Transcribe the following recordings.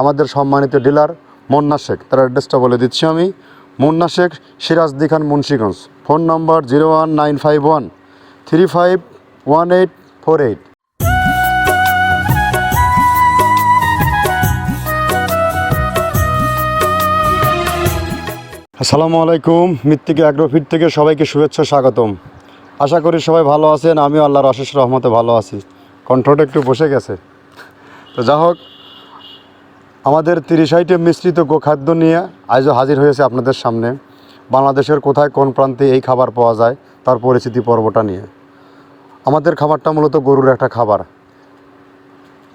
আমাদের সম্মানিত ডিলার মুন্না শেখ, তার অ্যাড্রেসটা বলে দিচ্ছি আমি। Munna Sheikh Sirajdikhan Munshiganj. Phone number zero one nine five one, three five one eight four eight. আসসালামু আলাইকুম, মৃত্তিকা অ্যাগ্রোফিট থেকে সবাইকে শুভেচ্ছা, স্বাগতম। আশা করি সবাই ভালো আছেন, আমিও আল্লাহর অশেষ রহমতে ভালো আছি। কণ্ঠটা একটু বসে গেছে। তো যা হোক আমাদের তিরিশ আইটেম মিশ্রিত গোখাদ্য নিয়ে আজও হাজির হয়েছে আপনাদের সামনে। বাংলাদেশের কোথায় কোন প্রান্তে এই খাবার পাওয়া যায়, তার পরিচিতি পর্বটা নিয়ে। আমাদের খাবারটা মূলত গরুর একটা খাবার।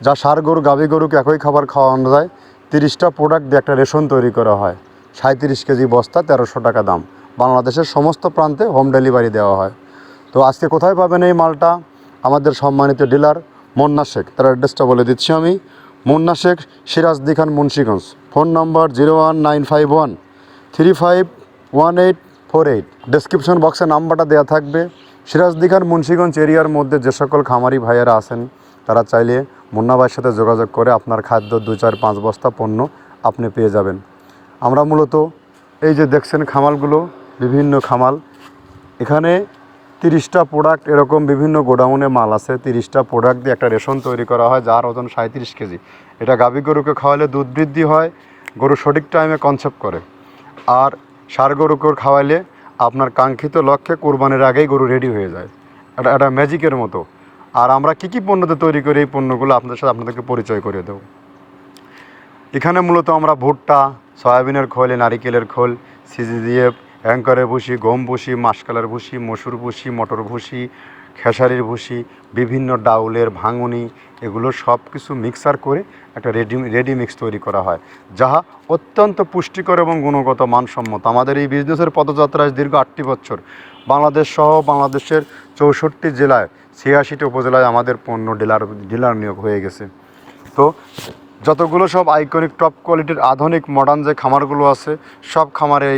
যা সার গরু, গাভী গরুকে একই খাবার খাওয়ানো যায়। তিরিশটা প্রোডাক্ট দিয়ে একটা রেশন তৈরি করা হয়। সাঁত্রিশ কেজি বস্তা, তেরোশো টাকা দাম। বাংলাদেশের সমস্ত প্রান্তে হোম ডেলিভারি দেওয়া হয়। তো আজকে কোথায় পাবেন এই মালটা? আমাদের সম্মানিত ডিলার মুন্না শেখ, তার অ্যাড্রেসটা বলে দিচ্ছি আমি। Munna Sheikh Sirajdikhan Munshiganj. Phone number zero one nine five one, three five one eight four eight. Description বক্সে নাম্বারটা দেওয়া থাকবে। সিরাজদি খান মুন্সিগঞ্জ এরিয়ার মধ্যে যে সকল খামারি ভাইয়েরা আছেন, তারা চাইলে মুন্না ভাইয়ের সাথে যোগাযোগ করে আপনার খাদ্য দু চার, পাঁচ বস্তা পণ্য আপনি পেয়ে যাবেন। আমরা মূলত এই যে দেখছেন খামালগুলো, বিভিন্ন খামাল। এখানে তিরিশটা প্রোডাক্ট এরকম বিভিন্ন গোডাউনে মাল আছে। তিরিশটা প্রোডাক্ট দিয়ে একটা রেশন তৈরি করা হয়, যার ওজন সাঁত্রিশ কেজি। এটা গাভী গরুকে খাওয়ালে দুধ বৃদ্ধি হয়, গরু সঠিক টাইমে কনসেপ্ট করে। আর সার গরুকে খাওয়াইলে আপনার কাঙ্ক্ষিত লক্ষ্যে কোরবানির আগেই গরু রেডি হয়ে যায়। এটা একটা ম্যাজিকের মতো। আর আমরা কী কী পণ্যতে তৈরি করি এই পণ্যগুলো আপনাদের সাথে আপনাদেরকে পরিচয় করে দেবো। এখানে মূলত আমরা ভুট্টা, সয়াবিনের খোল, নারিকেলের খোল, সিজিডিএফ অ্যাঙ্করের ভুসি গম ভুসি মাসকালের ভুসি মসুর ভুসি মটর ভুসি খেসারির ভুসি বিভিন্ন ডাউলের ভাঙনি, এগুলো সব কিছু মিক্সার করে একটা রেডি রেডি মিক্স তৈরি করা হয়, যাহা অত্যন্ত পুষ্টিকর এবং গুণগত মানসম্মত। আমাদের এই বিজনেসের পদযাত্রায় দীর্ঘ আটটি বছর। বাংলাদেশ সহ বাংলাদেশের চৌষট্টি জেলায়, ছিয়াশিটি উপজেলায় আমাদের পণ্য ডিলার ডিলার নিয়োগ হয়ে গেছে। তো যতগুলো সব আইকনিক টপ কোয়ালিটির আধুনিক মডার্ন যে খামারগুলো আছে, সব খামারে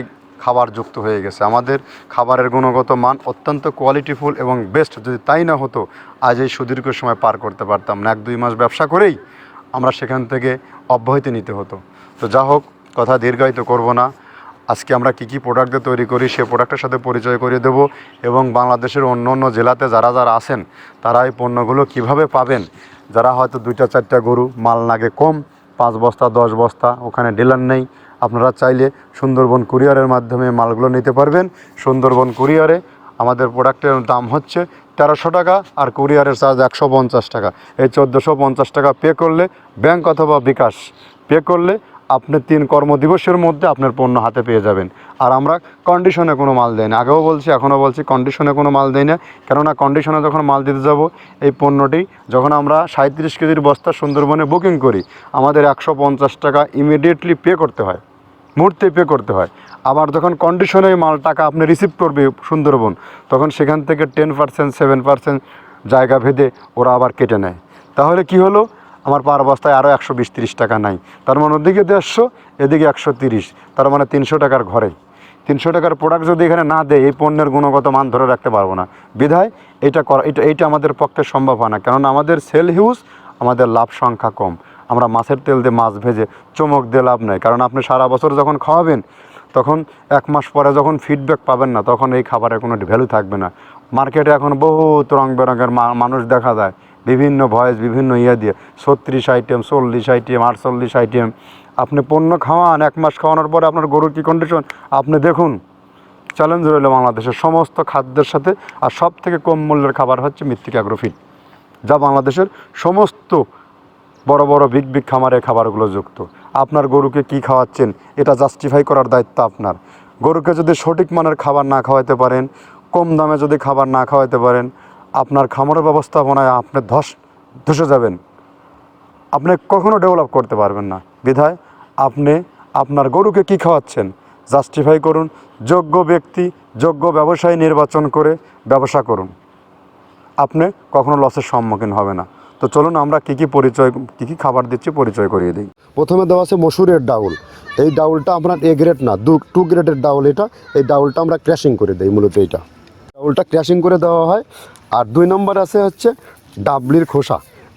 খাবার যুক্ত হয়ে গেছে। আমাদের খাবারের গুণগত মান অত্যন্ত কোয়ালিটিফুল এবং বেস্ট যদি তাই না হতো, আজ এই সুদীর্ঘ সময় পার করতে পারতাম না। এক, দুই মাস ব্যবসা করেই আমরা সেখান থেকে অব্যাহতি নিতে হতো। তো যা হোক, কথা দীর্ঘায়িত করব না। আজকে আমরা কী কী প্রোডাক্ট দিয়ে তৈরি করি, সে প্রোডাক্টের সাথে পরিচয় করিয়ে দেব এবং বাংলাদেশের অন্য অন্য জেলাতে যারা যারা আছেন, তারা এই পণ্যগুলো কীভাবে পাবেন? যারা হয়তো দুইটা, চারটা গরু, মাল লাগে কম, পাঁচ বস্তা, দশ বস্তা, ওখানে ডিলার নেই। আপনারা চাইলে সুন্দরবন কুরিয়ারের মাধ্যমে মালগুলো নিতে পারবেন। সুন্দরবন কুরিয়ারে আমাদের প্রোডাক্টের দাম হচ্ছে তেরোশো টাকা আর কুরিয়ারের চার্জ একশো পঞ্চাশ টাকা। এই চোদ্দোশো পঞ্চাশ টাকা পে করলে ব্যাংক অথবা বিকাশ পে করলে আপনি তিন কর্মদিবসের মধ্যে আপনার পণ্য হাতে পেয়ে যাবেন। আর আমরা কন্ডিশনে কোনো মাল দেয় না। আগেও বলছি, এখনও বলছি কন্ডিশনে কোনো মাল দেয় না। কেননা কন্ডিশনে যখন মাল দিতে যাব, এই পণ্যটি যখন আমরা সাঁত্রিশ কেজির বস্তা সুন্দরবনে বুকিং করি, আমাদের একশো পঞ্চাশ টাকা ইমিডিয়েটলি পে করতে হয়। মুহূর্তে পে করতে হয়। আবার যখন কন্ডিশনে মাল টাকা আপনি রিসিভ করবে সুন্দরবন, তখন সেখান থেকে টেন পার্সেন্ট সেভেন পার্সেন্ট জায়গা ভেদে ওরা আবার কেটে নেয়। তাহলে কি হলো? আমার পার বস্তায় আরও একশো বিশ টাকা নাই। তার মানে ওদিকে দেড়শো, এদিকে একশো তিরিশ, তার মানে তিনশো টাকার ঘরে। তিনশো টাকার প্রোডাক্ট যদি এখানে না দেয়, এই পণ্যের গুণগত মান ধরে রাখতে পারব না। বিধায় এটা করা, এটা, এইটা আমাদের পক্ষে সম্ভব হয় না। কেননা আমাদের সেল হিউজ আমাদের লাভ সংখ্যা কম। আমরা মাছের তেল দিয়ে মাছ ভেজে চমক দিয়ে লাভ নেই। কারণ আপনি সারা বছর যখন খাওয়াবেন, তখন এক মাস পরে যখন ফিডব্যাক পাবেন না, তখন এই খাবারের কোনো ভ্যালু থাকবে না। মার্কেটে এখন বহুত রং বেরঙের মানুষ দেখা যায়, বিভিন্ন ভয়েস বিভিন্ন ইয়ে দিয়ে, ছত্রিশ আইটেম চল্লিশ আইটেম আটচল্লিশ আইটেম আপনি পণ্য খাওয়ান, এক মাস খাওয়ানোর পরে আপনার গরুর কী কন্ডিশন আপনি দেখুন চ্যালেঞ্জ রইল বাংলাদেশের সমস্ত খাদ্যের সাথে, আর সব থেকে কম মূল্যের খাবার হচ্ছে মৃত্তিকা অ্যাগ্রোফিট যা বাংলাদেশের সমস্ত বড় বড় বিগ বিগ খামারে খাবারগুলো যুক্ত। আপনার গরুকে কি খাওয়াচ্ছেন, এটা জাস্টিফাই করার দায়িত্ব আপনার। গরুকে যদি সঠিক মানের খাবার না খাওয়াতে পারেন, কম দামে যদি খাবার না খাওয়াতে পারেন, আপনার খামারের ব্যবস্থাপনায় আপনি ধস, ধসে যাবেন। আপনি কখনো ডেভেলপ করতে পারবেন না। বিধায় আপনি আপনার গরুকে কি খাওয়াচ্ছেন জাস্টিফাই করুন, যোগ্য ব্যক্তি, যোগ্য ব্যবসায়ী নির্বাচন করে ব্যবসা করুন। আপনি কখনো লসের সম্মুখীন হবে না। তো চলুন আমরা কী কী পরিচয়, কী কী খাবার দিচ্ছি পরিচয় করিয়ে দিই। প্রথমে দেওয়া আছে মসুরের ডাউল। এই ডাউলটা আপনার এ গ্রেড না, দু টু গ্রেডের ডাউল এটা। এই ডাউলটা আমরা ক্র্যাশিং করে দিই মূলত এইটা। ডাউলটা ক্র্যাশিং করে দেওয়া হয়। আর দুই নম্বর আছে হচ্ছে ডাবলির খোসা।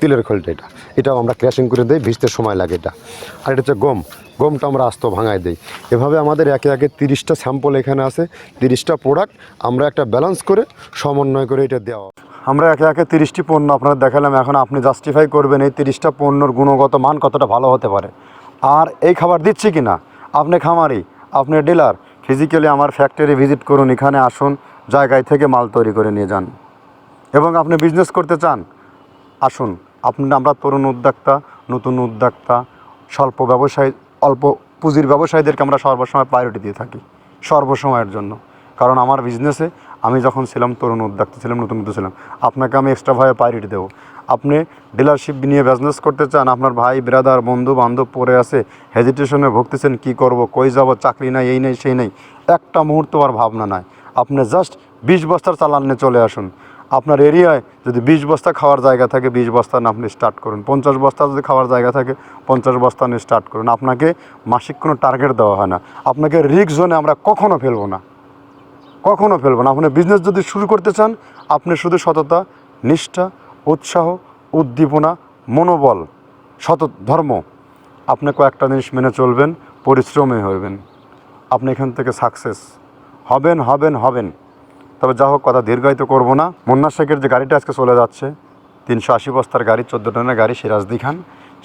তিলের খোলটা এটা। এটাও আমরা ক্র্যাশিং করে দিই, ভিজতে সময় লাগে এটা। আর এটা হচ্ছে গম। গমটা আমরা আস্ত ভাঙায় দিই। এভাবে আমাদের একে একে তিরিশটা স্যাম্পল এখানে আছে, তিরিশটা প্রোডাক্ট আমরা একটা ব্যালেন্স করে, সমন্বয় করে এটা দেওয়া। আমরা একে একে তিরিশটি পণ্য আপনারা দেখালাম, এখন আপনি জাস্টিফাই করবেন এই তিরিশটা পণ্যর গুণগত মান কতটা ভালো হতে পারে। আর এই খাবার দিচ্ছি কি না আপনি খামারি, আপনি ডিলার ফিজিক্যালি আমার ফ্যাক্টরি ভিজিট করুন, এখানে আসুন, জায়গায় থেকে মাল তৈরি করে নিয়ে যান। এবং আপনি বিজনেস করতে চান, আসুন। আপনি আমরা তরুণ উদ্যোক্তা, নতুন উদ্যোক্তা, স্বল্প ব্যবসায়ী, অল্প পুঁজির ব্যবসায়ীদেরকে আমরা সর্বসময় প্রায়োরিটি দিয়ে থাকি, সর্বসময়ের জন্য। কারণ আমার বিজনেসে আমি যখন ছিলাম তরুণ উদ্যোক্তা ছিলাম, নতুন নতুন ছিলাম, আপনাকে আমি এক্সট্রা এক্সট্রাভাবে প্রায়োরিটি দেবো। আপনি ডিলারশিপ নিয়ে বিজনেস করতে চান, আপনার ভাই ব্রাদার বন্ধু, বান্ধব পড়ে আছে হেজিটেশনে ভুগতেছেন, কি করব, কই যাব, চাকরি নাই, এই নেই, সেই নেই, একটা মুহূর্ত আর ভাবনা নাই। আপনি জাস্ট বিশ বস্তার চালান নিয়ে চলে আসুন। আপনার এরিয়ায় যদি বিশ বস্তা খাওয়ার জায়গা থাকে, বিশ বস্তা না আপনি স্টার্ট করুন। পঞ্চাশ বস্তা যদি খাওয়ার জায়গা থাকে, পঞ্চাশ বস্তা নিয়ে স্টার্ট করুন। আপনাকে মাসিক কোনো টার্গেট দেওয়া হয় না। আপনাকে রিক্স জোনে আমরা কখনও ফেলব না। কখনও ফেলব না। আপনি বিজনেস যদি শুরু করতে চান, আপনি শুধু সততা, নিষ্ঠা, উৎসাহ, উদ্দীপনা, মনোবল সত ধর্ম, আপনি কয়েকটা জিনিস মেনে চলবেন, পরিশ্রমী হবেন আপনি এখান থেকে সাকসেস হবেন হবেন হবেন। তবে যা হোক কথা, দীর্ঘায়িত করব না। মুন্না শেখের যে গাড়িটা আজকে চলে যাচ্ছে, তিনশো আশি বস্তার গাড়ি, চোদ্দ টনের গাড়ি সিরাজদি খান।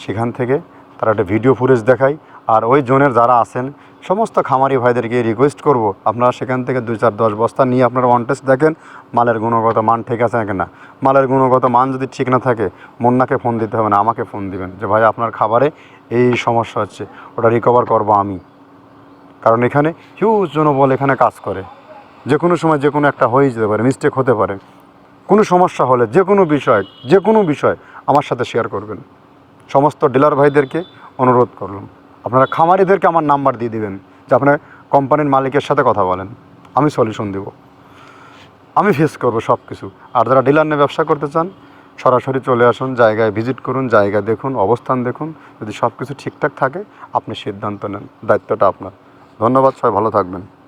সেখান থেকে তারা একটা ভিডিও ফুটেজ দেখায় আর ওই জোনের যারা আছেন, সমস্ত খামারি ভাইদেরকে রিকোয়েস্ট করব, আপনারা সেখান থেকে দুই চার দশ বস্তা নিয়ে আপনারা ওয়ান টেস্ট দেখেন, মালের গুণগত মান ঠিক আছে নাকি না। মালের গুণগত মান যদি ঠিক না থাকে, মুন্নাকে ফোন দিতে হবে না, আমাকে ফোন দিবেন যে, ভাই, আপনার খাবারে এই সমস্যা হচ্ছে, ওটা রিকভার করব আমি। কারণ এখানে হিউজ জনবল এখানে কাজ করে। যে কোনো সময় যে কোনো একটা হয়ে যেতে পারে মিস্টেক হতে পারে। কোনো সমস্যা হলে যে কোনো বিষয়, যে কোনো বিষয় আমার সাথে শেয়ার করবেন। সমস্ত ডিলার ভাইদেরকে অনুরোধ করলাম। আপনারা খামারিদেরকে আমার নাম্বার দিয়ে দিবেন, যে আপনার কোম্পানির মালিকের সাথে কথা বলেন। আমি সলিউশন দেব। আমি ফেস করব সব কিছু আর যারা ডিলার নিয়ে ব্যবসা করতে চান, সরাসরি চলে আসুন, জায়গায় ভিজিট করুন জায়গা দেখুন, অবস্থান দেখুন। যদি সব কিছু ঠিকঠাক থাকে, আপনি সিদ্ধান্ত নেন, দায়িত্বটা আপনার। ধন্যবাদ, সবাই ভালো থাকবেন।